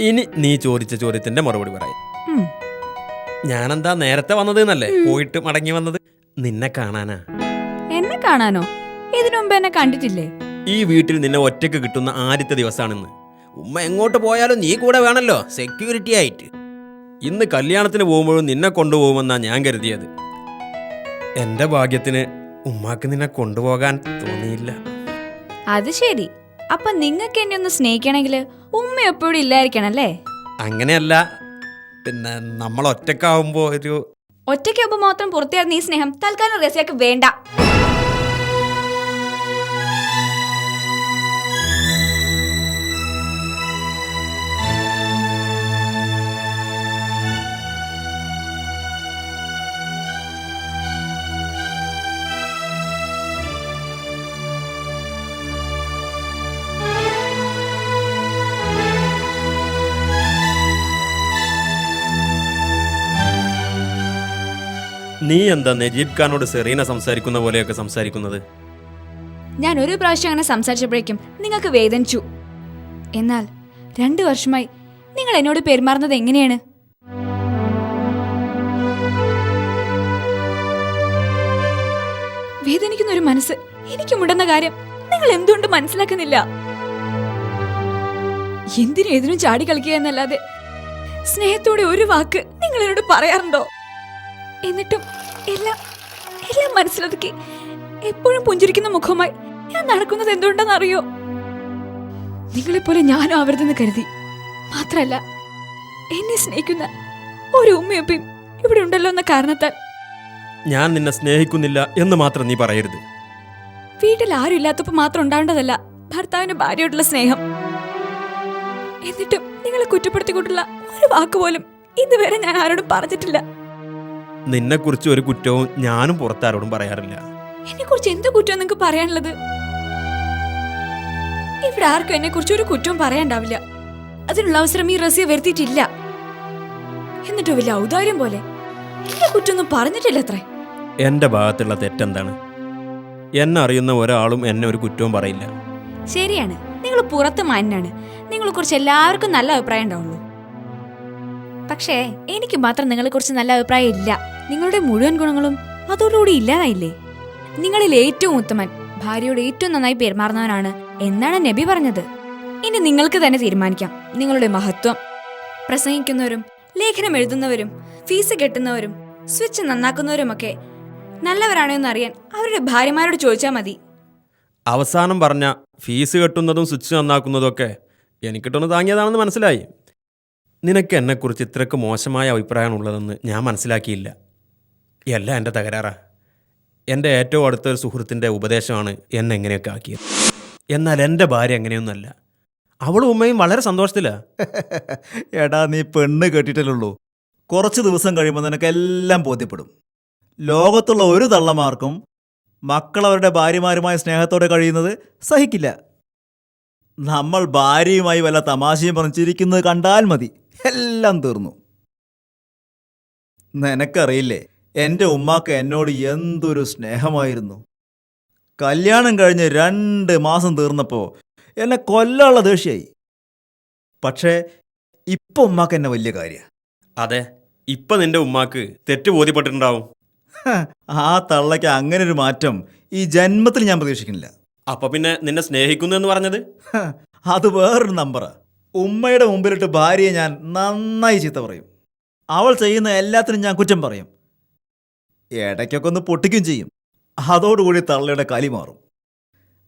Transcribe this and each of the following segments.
ഇനി നീ ചോദിച്ച ചോദ്യത്തിന്റെ മറുപടി പറയും. ഞാനെന്താ നേരത്തെ വന്നത് എന്നല്ലേ പോയിട്ട് മടങ്ങി വന്നത്? നിന്നെ കാണാനാ. എന്നെ കാണാനോ? ഇതിനു മുമ്പ് എന്നെ കണ്ടിട്ടില്ലേ? ഈ വീട്ടിൽ നിന്നെ ഒറ്റയ്ക്ക് കിട്ടുന്ന ആദ്യത്തെ ദിവസമാണിന്ന് ഉമ്മ എങ്ങോട്ട് പോയാലും നീ കൂടെ വേണല്ലോ. സെക്യൂരിറ്റി ആയിട്ട്. ഇന്ന് കല്യാണത്തിന് പോകുമ്പോഴും നിന്നെ കൊണ്ടുപോകുമെന്നാ ഞാൻ കരുതിയത്. എന്റെ ഭാഗ്യത്തിന് ഉമ്മാക്ക് നിന്നെ കൊണ്ടുപോകാൻ തോന്നിയില്ല. അത് ശരി. അപ്പൊ നിങ്ങൾക്ക് എന്നെ ഒന്ന് സ്നേഹിക്കണമെങ്കിൽ ഉമ്മ എപ്പോഴും ഇല്ലായിരിക്കണം അല്ലേ? അങ്ങനെയല്ല. പിന്നെ നമ്മൾ ഒറ്റക്കാവുമ്പോ ഒരു ഒറ്റയ്ക്കാവുമ്പോ മാത്രം പുറത്തിയായിരുന്ന ഈ സ്നേഹം തൽക്കാലം റസിയാക്ക് വേണ്ട. നീ എന്താ നജീബ് ഖാനോട് സെറീന സംസാരിക്കുന്ന പോലെയൊക്കെ സംസാരിക്കുന്നത്? ഞാൻ ഒരു പ്രാവശ്യം അങ്ങനെ സംസാരിച്ചപ്പോഴേക്കും നിങ്ങൾക്ക് വേദനിച്ചു എന്നാൽ രണ്ടു വർഷമായി നിങ്ങൾ എന്നോട് പെരുമാറുന്നത് എങ്ങനെയാണ്? വേദനിക്കുന്ന ഒരു മനസ്സ് എനിക്കുമുണ്ടെന്ന കാര്യം നിങ്ങൾ എന്തുകൊണ്ട് മനസ്സിലാക്കുന്നില്ല? എന്തിനും എതിനും ചാടി കളിക്കുക എന്നല്ലാതെ സ്നേഹത്തോടെ ഒരു വാക്ക് നിങ്ങൾ എന്നോട് പറയാറുണ്ടോ? എന്നിട്ടും എല്ലാം എല്ലാം മനസ്സിലൊതുക്കി. എപ്പോഴും പുഞ്ചിരിക്കുന്ന മുഖമായി ഞാൻ നടക്കുന്നത് എന്തുകൊണ്ടെന്ന് അറിയോ നിങ്ങളെപ്പോലെ ഞാനും ആവരുതെന്ന് കരുതി. മാത്രല്ല എന്നെ സ്നേഹിക്കുന്ന ഒരു ഉമ്മയൊപ്പയും ഇവിടെ ഉണ്ടല്ലോ എന്ന കാരണത്താൽ. ഞാൻ നിന്നെ സ്നേഹിക്കുന്നില്ല എന്ന് മാത്രം നീ പറയരുത്. വീട്ടിൽ ആരും ഇല്ലാത്തപ്പോ മാത്രം ഉണ്ടാവേണ്ടതല്ല ഭർത്താവിന് ഭാര്യയോടുള്ള സ്നേഹം. എന്നിട്ടും നിങ്ങളെ കുറ്റപ്പെടുത്തിക്കൊണ്ടുള്ള ഒരു വാക്കുപോലും ഇതുവരെ ഞാൻ ആരോടും പറഞ്ഞിട്ടില്ല. നിന്നെക്കുറിച്ച് ഒരു കുറ്റവും ഞാനും പുറത്താരോടും പറയാറില്ല. എന്നെ കുറിച്ച് എന്ത് കുറ്റം നിങ്ങൾക്ക് പറയാനുള്ളത്? ഇവിടെ ആർക്കും എന്നെ കുറിച്ച് ഒരു കുറ്റവും പറയാണ്ടാവില്ല അതിനുള്ള അവസരം ഈ റസിയ വരുത്തിയിട്ടില്ല. എന്നിട്ട് വലിയ ഔദാര്യം പോലെ എന്റെ കുറ്റൊന്നും പറഞ്ഞിട്ടില്ല അത്രേ. എന്റെ ഭാഗത്തുള്ള തെറ്റെന്താണ്? എന്നെ അറിയുന്ന ഒരാളും എന്നെ ഒരു കുറ്റവും പറയില്ല. ശരിയാണ്. നിങ്ങൾ പുറത്ത് മാന്യനാണ്. നിങ്ങളെ കുറിച്ച് എല്ലാവർക്കും നല്ല അഭിപ്രായം ഉണ്ടാവുള്ളൂ. പക്ഷേ എനിക്ക് മാത്രം നിങ്ങളെ കുറിച്ച് നല്ല അഭിപ്രായം ഇല്ല. നിങ്ങളുടെ മുഴുവൻ ഗുണങ്ങളും അതോടുകൂടി ഇല്ലാതായില്ലേ? നിങ്ങളിൽ ഏറ്റവും ഉത്തമൻ ഭാര്യയോട് ഏറ്റവും നന്നായി പെരുമാറുന്നവനാണ് എന്നാണ് നബി പറഞ്ഞത്. ഇനി നിങ്ങൾക്ക് തന്നെ തീരുമാനിക്കാം. നിങ്ങളുടെ മഹത്വം. പ്രസംഗിക്കുന്നവരും ലേഖനം എഴുതുന്നവരും ഫീസ് കെട്ടുന്നവരും സ്വിച്ച് നന്നാക്കുന്നവരുമൊക്കെ നല്ലവരാണോ എന്ന് അറിയാൻ അവരുടെ ഭാര്യമാരോട് ചോദിച്ചാൽ മതി. അവസാനം പറഞ്ഞ ഫീസ് കെട്ടുന്നതും സ്വിച്ച് നന്നാക്കുന്നതും ഒക്കെ എനിക്കിട്ടൊന്ന് താങ്ങിയതാണെന്ന് മനസ്സിലായി. നിനക്ക് എന്നെക്കുറിച്ച് ഇത്രയ്ക്ക് മോശമായ അഭിപ്രായമാണുള്ളതെന്ന് ഞാൻ മനസ്സിലാക്കിയില്ല. എല്ലാം എന്റെ തകരാറാ. എന്റെ ഏറ്റവും അടുത്തൊരു സുഹൃത്തിന്റെ ഉപദേശമാണ് എന്നെ എങ്ങനെയൊക്കെ ആക്കിയത്. എന്നാൽ എന്റെ ഭാര്യ എങ്ങനെയൊന്നുമല്ല. അവളും ഉമ്മയും വളരെ സന്തോഷത്തിലാണ് എടാ നീ പെണ്ണ് കേട്ടിട്ടല്ലുള്ളൂ കുറച്ച് ദിവസം കഴിയുമ്പോൾ നിനക്ക് എല്ലാം ബോധ്യപ്പെടും. ലോകത്തുള്ള ഒരു തള്ളമാർക്കും മക്കൾ അവരുടെ ഭാര്യമാരുമായ സ്നേഹത്തോടെ കഴിയുന്നത് സഹിക്കില്ല. നമ്മൾ ഭാര്യയുമായി വല്ല തമാശയും പറഞ്ഞിരിക്കുന്നത് കണ്ടാൽ മതി. എല്ലാം തീർന്നു. നിനക്കറിയില്ലേ എന്റെ ഉമ്മാക്ക് എന്നോട് എന്തൊരു സ്നേഹമായിരുന്നു. കല്യാണം കഴിഞ്ഞ് രണ്ട് മാസം തീർന്നപ്പോൾ എന്നെ കൊല്ലാനുള്ള ദേഷ്യായി പക്ഷേ ഇപ്പൊ ഉമ്മാക്ക് എന്നെ വലിയ കാര്യ അതെ ഇപ്പം നിന്റെ ഉമ്മാക്ക് തെറ്റ് ബോധ്യപ്പെട്ടിട്ടുണ്ടാവും. ആ തള്ളയ്ക്ക് അങ്ങനെ ഒരു മാറ്റം ഈ ജന്മത്തിൽ ഞാൻ പ്രതീക്ഷിക്കുന്നില്ല. അപ്പൊ പിന്നെ നിന്നെ സ്നേഹിക്കുന്നു എന്ന് പറഞ്ഞത്? അത് വേറൊരു നമ്പറാ. ഉമ്മയുടെ മുമ്പിലിട്ട് ഭാര്യയെ ഞാൻ നന്നായി ചീത്ത പറയും. അവൾ ചെയ്യുന്ന എല്ലാത്തിനും ഞാൻ കുറ്റം പറയും. ഇടയ്ക്കൊക്കെ ഒന്ന് പൊട്ടിക്കും ചെയ്യും. അതോടുകൂടി തള്ളയുടെ കലി മാറും.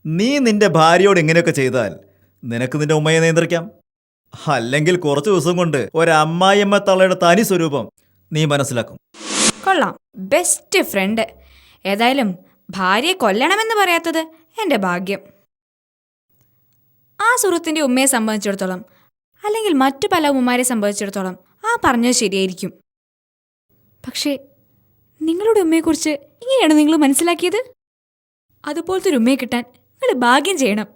നീ നിന്റെ ഭാര്യയോട് ഇങ്ങനെയൊക്കെ ചെയ്താൽ നിനക്ക് നിന്റെ ഉമ്മയെ നിയന്ത്രിക്കാം. അല്ലെങ്കിൽ കുറച്ച് ദിവസം കൊണ്ട് ഒരമ്മായിയമ്മ തള്ളയുടെ തനി സ്വരൂപം നീ മനസ്സിലാക്കും. കൊള്ളാം. ബെസ്റ്റ് ഫ്രണ്ട് ഏതായാലും ഭാര്യയെ കൊല്ലണമെന്ന് പറയാത്തത് എന്റെ ഭാഗ്യം. ആ സുഹൃത്തിന്റെ ഉമ്മയെ സംബന്ധിച്ചിടത്തോളം അല്ലെങ്കിൽ മറ്റു പല ഉമ്മമാരെ സംബന്ധിച്ചിടത്തോളം ആ പറഞ്ഞത് ശരിയായിരിക്കും. പക്ഷേ നിങ്ങളുടെ ഉമ്മയെക്കുറിച്ച് ഇങ്ങനെയാണ് നിങ്ങൾ മനസ്സിലാക്കിയത്? അതുപോലത്തെ ഒരു ഉമ്മയെ കിട്ടാൻ നിങ്ങൾ ഭാഗ്യം ചെയ്യണം.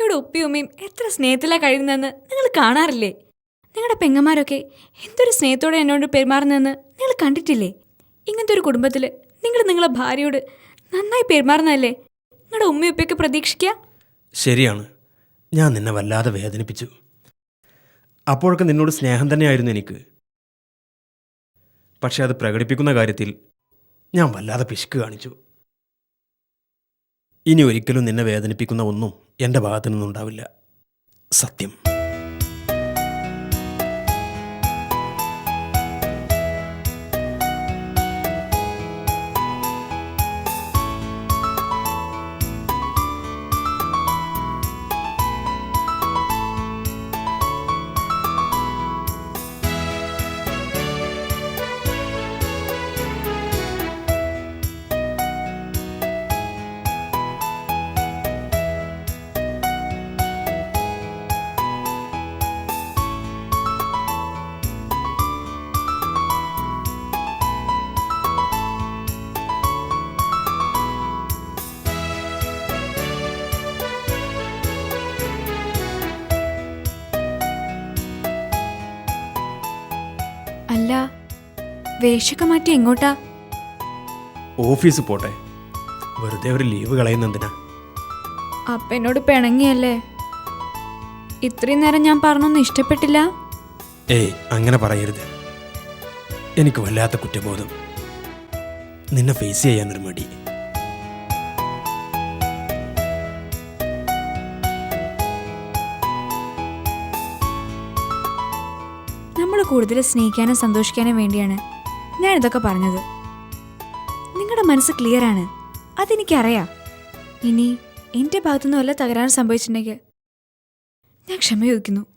ഇവിടെ ഉപ്പയും ഉമ്മയും എത്ര സ്നേഹത്തിലാണ് കഴിയുന്നതെന്ന് നിങ്ങൾ കാണാറില്ലേ? നിങ്ങളുടെ പെങ്ങന്മാരൊക്കെ എന്തൊരു സ്നേഹത്തോടെ എന്നോട് പെരുമാറുന്നതെന്ന് നിങ്ങൾ കണ്ടിട്ടില്ലേ? ഇങ്ങനത്തെ ഒരു കുടുംബത്തിൽ നിങ്ങൾ നിങ്ങളെ ഭാര്യയോട് നന്നായി പെരുമാറുന്നതല്ലേ? നിങ്ങളുടെ ഉമ്മയൊപ്പൊക്കെ പ്രതീക്ഷിക്കുക? ശരിയാണ്. ഞാൻ നിന്നെ വല്ലാതെ വേദനിപ്പിച്ചു. അപ്പോഴൊക്കെ നിന്നോട് സ്നേഹം തന്നെയായിരുന്നു എനിക്ക്. പക്ഷെ അത് പ്രകടിപ്പിക്കുന്ന കാര്യത്തിൽ ഞാൻ വല്ലാതെ പിശുക്ക് കാണിച്ചു. ഇനി ഒരിക്കലും നിന്നെ വേദനിപ്പിക്കുന്ന ഒന്നും എന്റെ ഭാഗത്തു നിന്നുണ്ടാവില്ല. സത്യം. വേഷമൊക്കെ മാറ്റി എങ്ങോട്ടാ? ഓഫീസ് പോട്ടെ. വെറുതെ ഒരു ലീവ് കളയുന്നെന്തിനാ അപ്പ എന്നോട് പിണങ്ങിയല്ലേ? ഇത്രയും നേരം ഞാൻ പറഞ്ഞൊന്നും ഇഷ്ടപ്പെട്ടില്ല. ഏയ് അങ്ങനെ പറയരുത്. എനിക്ക് വല്ലാത്ത കുറ്റബോധം. നിന്നെ ഫേസ് ചെയ്യാനൊരു മടി. നമ്മൾ കൂടുതൽ സ്നേഹിക്കാനും സന്തോഷിക്കാനും വേണ്ടിയാണ്. ഞാൻ ഇതൊക്കെ പറഞ്ഞത്. നിങ്ങളുടെ മനസ്സ് ക്ലിയർ ആണ് അതെനിക്കറിയാം. ഇനി എന്റെ ഭാഗത്തുനിന്ന് വല്ല തകരാറ് സംഭവിച്ചിട്ടുണ്ടെങ്കിൽ ഞാൻ ക്ഷമ ചോദിക്കുന്നു.